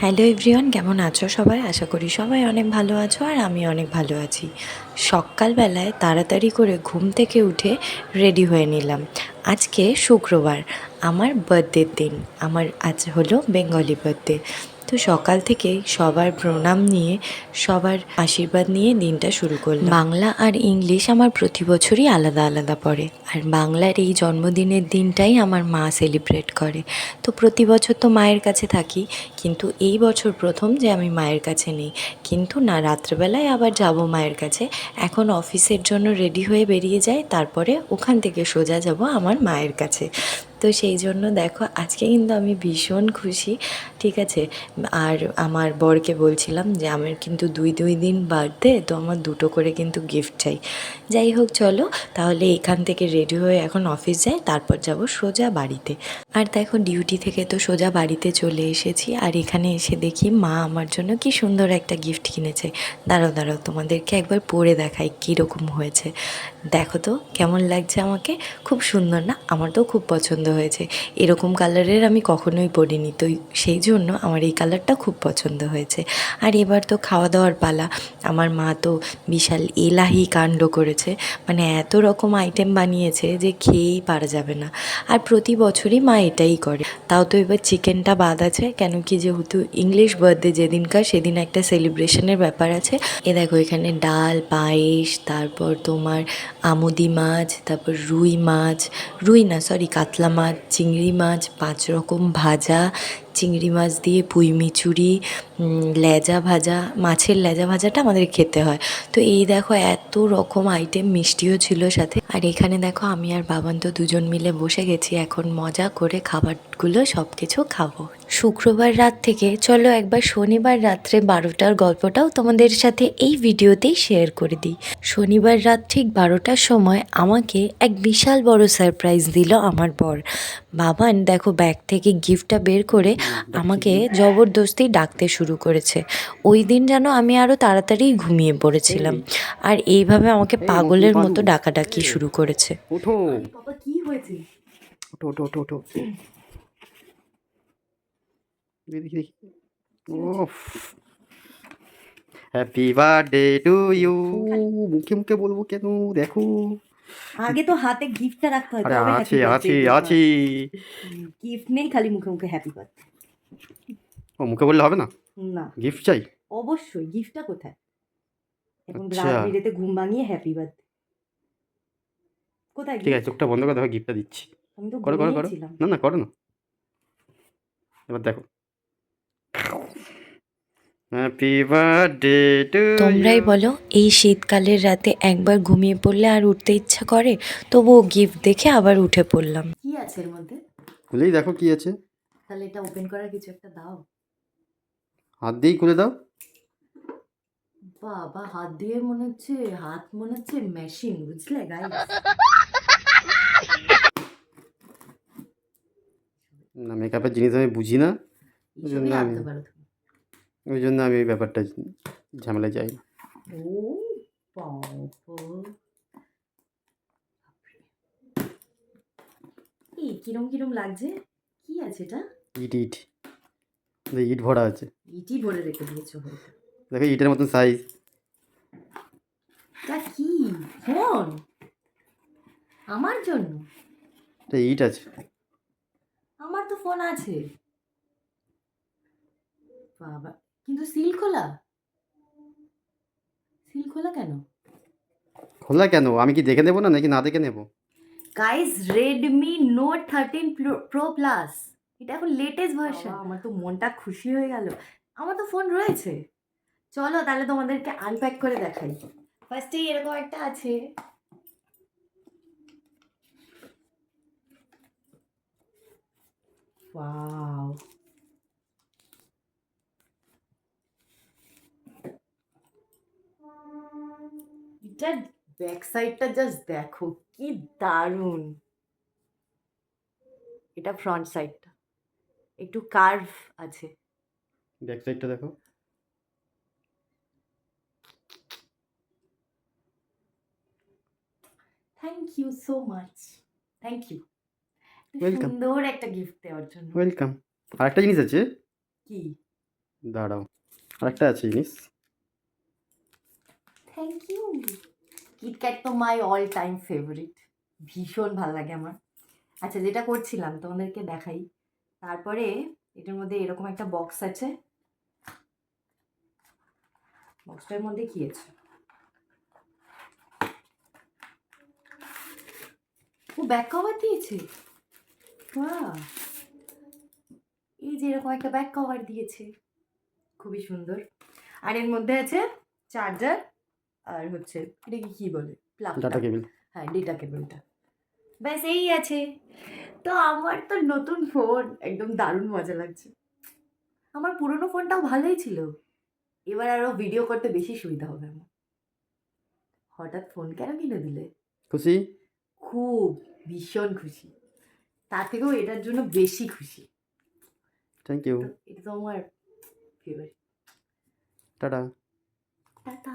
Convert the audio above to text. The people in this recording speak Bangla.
হ্যালো এভরিওয়ান কেমন আছো সবাই? আশা করি সবাই অনেক ভালো আছো আর আমি অনেক ভালো আছি। সকালবেলায় তাড়াতাড়ি করে ঘুম থেকে উঠে রেডি হয়ে নিলাম। আজকে শুক্রবার, আমার বার্থডের দিন। আমার আজ হলো বেঙ্গলি বার্থডে তো সকাল থেকেই সবার প্রণাম নিয়ে, সবার আশীর্বাদ নিয়ে দিনটা শুরু করলাম। বাংলা আর ইংলিশ আমার প্রতি বছরই আলাদা আলাদা পড়ে। আর বাংলার এই জন্মদিনের দিনটাই আমার মা সেলিব্রেট করে। তো প্রতি বছর তো মায়ের কাছে থাকি, কিন্তু এই বছর প্রথম যে আমি মায়ের কাছে নেই। কিন্তু না, রাত্রেবেলায় আবার যাব মায়ের কাছে। এখন অফিসের জন্য রেডি হয়ে বেরিয়ে যাই, তারপরে ওখান থেকে সোজা যাব আমার মায়ের কাছে। তো সেই জন্য দেখো, আজকে কিন্তু আমি ভীষণ খুশি। ঠিক আছে। আর আমার বরকে বলছিলাম যে, আমার কিন্তু দুই দুই দিন বার্থডে তো আমার দুটো করে কিন্তু গিফট চাই। যাই হোক, চলো, তাহলে এখান থেকে রেডি হয়ে এখন অফিস যাই, তারপর যাব সোজা বাড়িতে। আর দেখো ডিউটি থেকে তো সোজা বাড়িতে চলে এসেছি, আর এখানে এসে দেখি মা আমার জন্য কি সুন্দর একটা গিফট কিনেছে। দাঁড়াও দাঁড়াও, তোমাদেরকে একবার পরে দেখাই কীরকম হয়েছে। দেখো তো, কেমন লাগছে আমাকে? খুব সুন্দর না? আমার তো খুব পছন্দ হয়েছে। এরকম কালারের আমি কখনোই পরিনি, তো সেই জন্য আমার এই কালারটা খুব পছন্দ হয়েছে। আর এবার তো খাওয়া দাওয়ার পালা। আমার মা তো বিশাল এলাহি কাণ্ড করেছে। মানে এত রকম আইটেম বানিয়েছে যে খেয়েই পারা যাবে না। আর প্রতি বছরই মা এটাই করে। তাও তো এবার চিকেনটা বাদ আছে। কেন কি যেহেতু ইংলিশ বার্থডে যেদিনকার, সেদিন একটা সেলিব্রেশনের ব্যাপার আছে। এ দেখো, এখানে ডাল, পায়েস, তারপর তোমার আমুদি মাছ, তারপর রুই মাছ, রুই না সরি কাতলা মাছ, চিংড়ি মাছ, পাঁচ রকম ভাজা চিংড়ি মাছ দিয়ে পুঁই মিচুরি লেজা ভাজা, মাছের লেজা ভাজাটা আমাদের খেতে হয়। তো এই দেখো এত রকম আইটেম মিষ্টিও ছিল সাথে। আর এখানে দেখো আমি আর বাবান তো দুজন মিলে বসে গেছি, এখন মজা করে খাবারগুলো সব কিছু খাব। শুক্রবার রাত থেকে চলো একবার শনিবার রাত্রে বারোটার গল্পটাও তোমাদের সাথে এই ভিডিওতেই শেয়ার করে দিই। শনিবার রাত ঠিক বারোটার সময় আমাকে এক বিশাল বড় সারপ্রাইজ দিল আমার বর। বাবান দেখো ব্যাগ থেকে গিফটটা বের করে আমাকে জবরদস্তি ডাকতে শুরু করেছে। ওই দিন যেন আমি আরও তাড়াতাড়ি ঘুমিয়ে পড়েছিলাম। আর এইভাবে আমাকে পাগলের মতো। ডাকাডাকি শুরু করেছে। ওঠো কি হয়েছে? ওঠো ওঠো ওঠো ওঠো দেখি দেখি ওফ হ্যাপি বার্থডে টু ইউ মুখে মুখে বলব কেন? দেখো। আগে তো হাতে গিফটটা রাখতে হয় আরে আছে আছে আছে। গিফট নেই খালি মুখে মুখে হ্যাপি বার্থডে ও মুখে বললে হবে না? না। গিফট চাই? অবশ্যই গিফটটা কোথায়? এখন আচ্ছা। রাত বিরেতে ঘুম ভাঙিয়ে হ্যাপি বার্থডে কোথায় ঠিক আছে চোখটা বন্ধ করে দেখো গিফটটা দিচ্ছি। আমি তো করো করো করো। না না করো না। এবার দেখো। তোমরাই বলো এই শীতকালের রাতে একবার ঘুমিয়ে পড়লে আর উঠতে ইচ্ছা করে? তবুও গিফট দেখে আবার উঠে পড়লাম। কি আছে এর মধ্যে? খুলেই দেখো কি আছে। তাহলে এটা ওপেন করার কিছু একটা দাও। হাত দিয়েই খুলে দাও। বাবা হাত দিয়ে মনে হচ্ছে হাত মনে হচ্ছে মেশিন বুঝলে গাইস না মেকআপের জিনিস আমি বুঝি না। ওই জন্য আমি- ওই জন্য আমি এই ব্যাপারটা ঝামেলায় যাই না। ও এই কিরম কিরম লাগছে? কি আছে এটা? ইট ইট। ইট ভরা আছে। ইটি ভরে রেখে দিয়েছ হয়তো। দেখো ইটের মতন সাইজ তা কি? ফোন? আমার জন্য? এটা ইট আছে। আমার তো ফোন আছে। বাবা কিন্তু সিল খোলা? সিল খোলা কেন? খোলা কেন? আমি কি দেখে নেব না নাকি না দেখে নেব? Guys Redmi note thirteen pro plus এটা এখন লেটেস্ট ভার্সন আমার তো মনটা খুশি হয়ে গেল। আমার তো ফোন রয়েছে। চলো তাহলে তোমাদেরকে আনপ্যাক করে দেখাই। ফার্স্টেই এরকম একটা আছে। ওয়াও এটার ব্যাক সাইডটা জাস্ট দেখো কি দারুণ। এটা ফ্রন্ট সাইডটা একটু কার্ভ আছে। ব্যাক সাইডটা দেখো। Thank you so much thank you Welcome. সুন্দর একটা গিফট দেওয়ার জন্য। ওয়েলকাম আর একটা জিনিস আছে? কি? দাঁড়াও। আরেকটা আছে জিনিস। থ্যাংক ইউ কিটক্যাট তো মাই অল টাইম ফেভারিট ভীষণ ভালো লাগে আমার। আচ্ছা যেটা করছিলাম, তোমাদেরকে দেখাই। তারপরে এটার মধ্যে এরকম একটা বক্স আছে। বক্সটার মধ্যে কি আছে? ও ব্যাক কভার দিয়েছে! এই যে এরকম একটা ব্যাক কভার দিয়েছে। খুবই সুন্দর। আর এর মধ্যে আছে চার্জার আর হচ্ছে এটাকে কি বলে? ডাটা কেবিল হ্যাঁ ডেটা কেবলটা ব্যাস এই আছে। তো আমার তো নতুন ফোন একদম দারুণ মজা লাগছে। আমার পুরনো ফোনটাও ভালোই ছিল। এবার আরও ভিডিও করতে বেশি সুবিধা হবে আমার। হঠাৎ ফোন কেন কিনে দিলে? খুশি? খুব ভীষণ খুশি। তার থেকেও এটার জন্য বেশি খুশি। থ্যাংক ইউ এটা তো আমার ফেভারিট টাটা। টাটা।